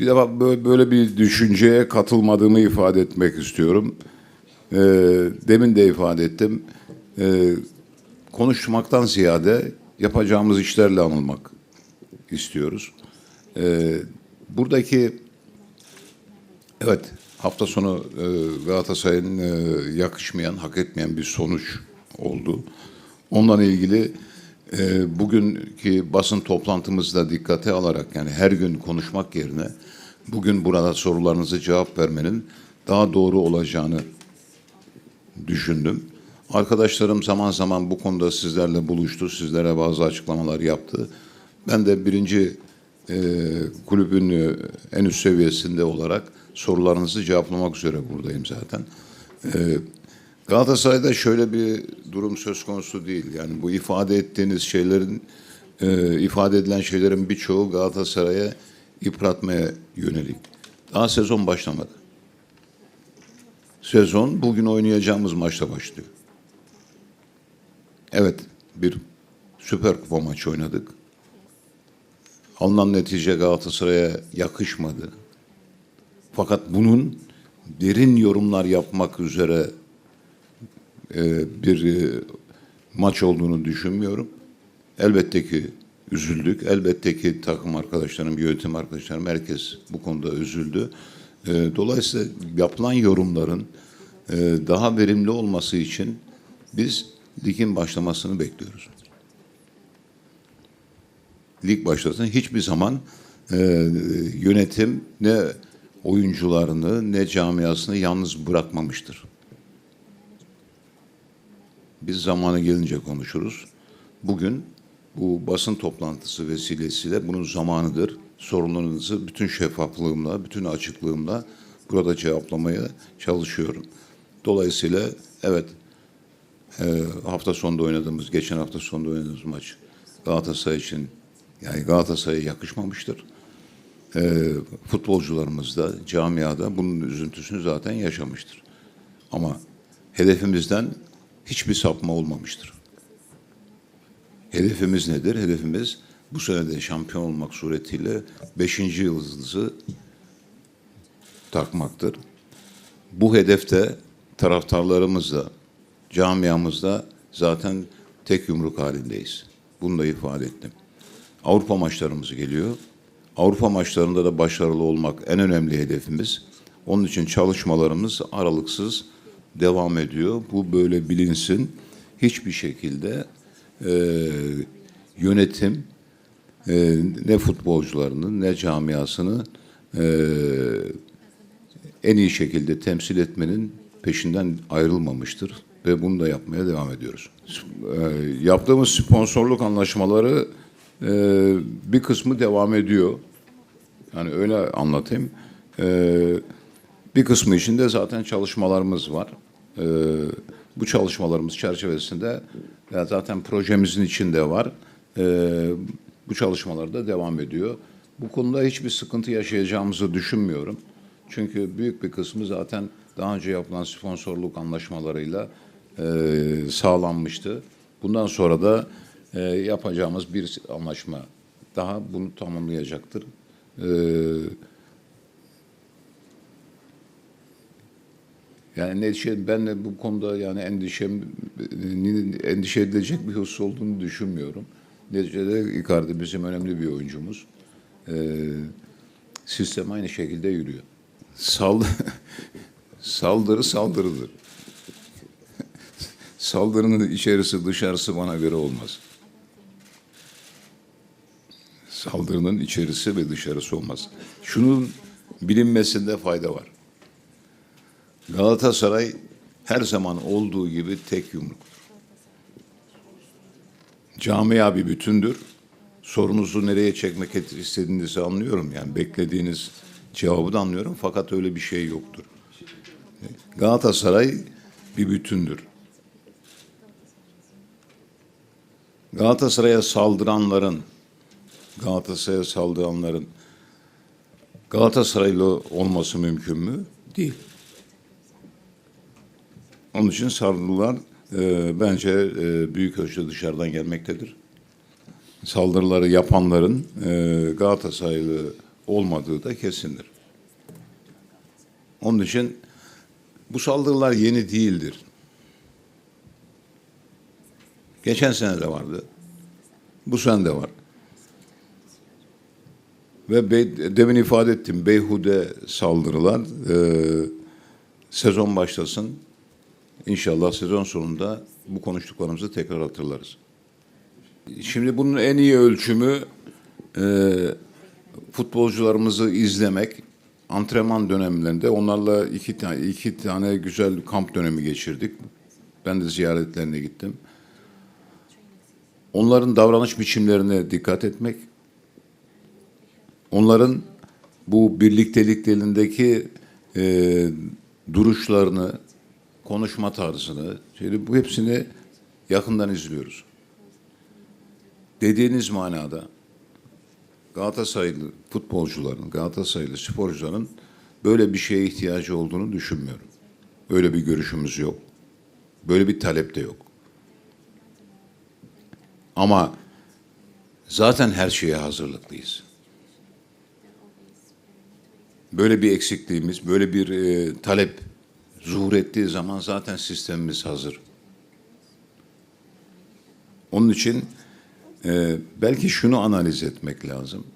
Bir defa bö- böyle bir düşünceye katılmadığımı ifade etmek istiyorum. Ee, demin de ifade ettim. Ee, konuşmaktan ziyade yapacağımız işlerle anılmak istiyoruz. Ee, buradaki evet hafta sonu e, Galatasaray'ın e, yakışmayan, hak etmeyen bir sonuç oldu. Onunla ilgili e, bugünkü basın toplantımızda dikkate alarak yani her gün konuşmak yerine bugün burada sorularınızı cevap vermenin daha doğru olacağını düşündüm. Arkadaşlarım zaman zaman bu konuda sizlerle buluştu, sizlere bazı açıklamalar yaptı. Ben de birinci e, kulübün e, en üst seviyesinde olarak sorularınızı cevaplamak üzere buradayım zaten. E, Galatasaray'da şöyle bir durum söz konusu değil. Yani bu ifade ettiğiniz şeylerin, e, ifade edilen şeylerin birçoğu Galatasaray'a yıpratmaya yönelik. Daha sezon başlamadı. Sezon bugün oynayacağımız maçta başlıyor. Evet, bir Süper Kupa maçı oynadık. Alınan netice Galatasaray'a yakışmadı. Fakat bunun derin yorumlar yapmak üzere bir e, maç olduğunu düşünmüyorum. Elbette ki üzüldük. Elbette ki takım arkadaşlarım, yönetim arkadaşlarım herkes bu konuda üzüldü. E, Dolayısıyla yapılan yorumların e, daha verimli olması için biz ligin başlamasını bekliyoruz. Lig başlasın. Hiçbir zaman e, yönetim ne oyuncularını ne camiasını yalnız bırakmamıştır. Biz zamanı gelince konuşuruz. Bugün bu basın toplantısı vesilesiyle bunun zamanıdır. Sorunlarınızı bütün şeffaflığımla, bütün açıklığımla burada cevaplamaya çalışıyorum. Dolayısıyla evet e, hafta sonunda oynadığımız, geçen hafta sonunda oynadığımız maç Galatasaray için yani Galatasaray'a yakışmamıştır. E, futbolcularımız da, camiada bunun üzüntüsünü zaten yaşamıştır. Ama hedefimizden hiçbir sapma olmamıştır. Hedefimiz nedir? Hedefimiz bu sene de şampiyon olmak suretiyle beşinci yıldızı takmaktır. Bu hedefte taraftarlarımızla, camiamızda zaten tek yumruk halindeyiz. Bunu da ifade ettim. Avrupa maçlarımız geliyor. Avrupa maçlarında da başarılı olmak en önemli hedefimiz. Onun için çalışmalarımız aralıksız devam ediyor. Bu böyle bilinsin. Hiçbir şekilde e, yönetim e, ne futbolcularını ne camiasını e, en iyi şekilde temsil etmenin peşinden ayrılmamıştır ve bunu da yapmaya devam ediyoruz. E, yaptığımız sponsorluk anlaşmaları e, bir kısmı devam ediyor. Yani öyle anlatayım. E, bir kısmı için de zaten çalışmalarımız var. E, bu çalışmalarımız çerçevesinde zaten projemizin içinde var. E, bu çalışmalar da devam ediyor. Bu konuda hiçbir sıkıntı yaşayacağımızı düşünmüyorum. Çünkü büyük bir kısmı zaten daha önce yapılan sponsorluk anlaşmalarıyla e, sağlanmıştı. Bundan sonra da e, yapacağımız bir anlaşma daha bunu tamamlayacaktır. E, yani endişe, ben de bu konuda yani endişem endişe edilecek bir husus olduğunu düşünmüyorum. Neticede Icardi bizim önemli bir oyuncumuz. E, sistem aynı şekilde yürüyor. Sal saldırı saldırıdır. Saldırının içerisi dışarısı bana göre olmaz. Saldırının içerisi ve dışarısı olmaz. Şunun bilinmesinde fayda var. Galatasaray her zaman olduğu gibi tek yumruktur. Camia bir bütündür. Sorunuzu nereye çekmek istediğinizi anlıyorum. Yani beklediğiniz cevabı da anlıyorum. Fakat öyle bir şey yoktur. Galatasaray bir bütündür. Galatasaray'a saldıranların Galatasaray'a saldıranların Galatasaraylı olması mümkün mü? Değil. Onun için saldırılar e, bence e, büyük ölçüde dışarıdan gelmektedir. Saldırıları yapanların e, Galatasaraylı olmadığı da kesindir. Onun için bu saldırılar yeni değildir. Geçen sene de vardı. Bu sene de var. Ve bey, demin ifade ettim beyhude saldırılar e, sezon başlasın. İnşallah sezon sonunda bu konuştuklarımızı tekrar hatırlarız. Şimdi bunun en iyi ölçümü e, futbolcularımızı izlemek. Antrenman dönemlerinde onlarla iki tane iki tane güzel kamp dönemi geçirdik. Ben de ziyaretlerine gittim. Onların davranış biçimlerine dikkat etmek, onların bu birlikteliklerindeki e, duruşlarını, konuşma tarzını, şeyi, bu hepsini yakından izliyoruz. Dediğiniz manada Galatasaraylı futbolcuların, Galatasaraylı sporcuların böyle bir şeye ihtiyacı olduğunu düşünmüyorum. Öyle bir görüşümüz yok. Böyle bir talep de yok. Ama zaten her şeye hazırlıklıyız. Böyle bir eksikliğimiz, böyle bir e, talep zuhur ettiği zaman zaten sistemimiz hazır. Onun için e, belki şunu analiz etmek lazım.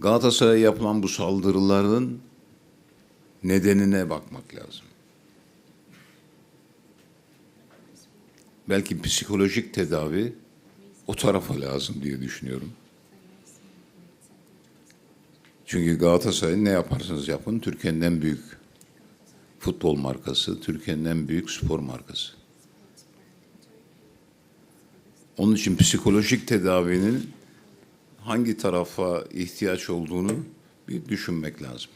Galatasaray'a yapılan bu saldırıların nedenine bakmak lazım. Belki psikolojik tedavi o tarafa lazım diye düşünüyorum. Çünkü Galatasaray ne yaparsanız yapın Türkiye'nin en büyük futbol markası, Türkiye'nin en büyük spor markası. Onun için psikolojik tedavinin hangi tarafa ihtiyaç olduğunu bir düşünmek lazım.